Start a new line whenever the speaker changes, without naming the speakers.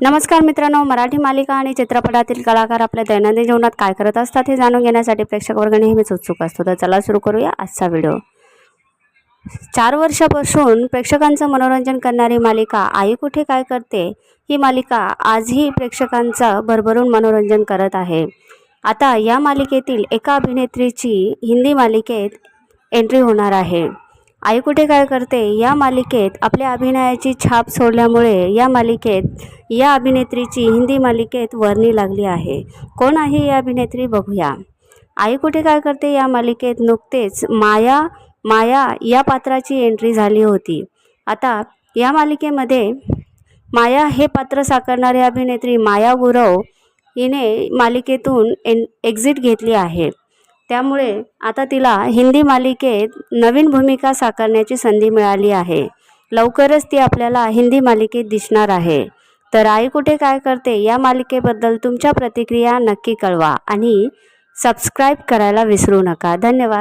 नमस्कार मित्रांनो मराठी मालिका आणि चित्रपटातील कलाकार आपल्या दैनंदिन जीवनात काय करत असतात हे जाणून घेण्यासाठी प्रेक्षक वर्ग नेहमीच उत्सुक असतो. तर चला सुरू करूया आजचा व्हिडिओ. चार वर्षापासून प्रेक्षकांचं मनोरंजन करणारी मालिका आई कुठे काय करते ही मालिका आजही प्रेक्षकांचं भरभरून मनोरंजन करत आहे. आता या मालिकेतील एका अभिनेत्रीची हिंदी मालिकेत एंट्री होणार आहे. आई कुठे काय करते? या मालिकेत आपल्या अभिनयाची छाप सोडल्यामुळे या मालिकेत या अभिनेत्रीची हिंदी मालिकेत वर्णी लागली आहे. कोण आहे ही अभिनेत्री बघूया. आई कुठे काय करते या मालिकेत नुकतेच माया माया या पात्राची एंट्री झाली होती. आता या मालिकेमध्ये माया हे पात्र साकारणारी अभिनेत्री माया गुरव हिने मालिकेतून एन एक्झिट घेतली आहे. त्यामुळे आता तिला हिंदी मालिकेत नवीन भूमिका साकारण्याची संधी मिळाली आहे. लवकरच ती आपल्याला हिंदी मालिकेत दिसणार आहे. तर आई कुठे काय करते या मालिकेबद्दल तुमच्या प्रतिक्रिया नक्की कळवा आणि सबस्क्राईब करायला विसरू नका. धन्यवाद.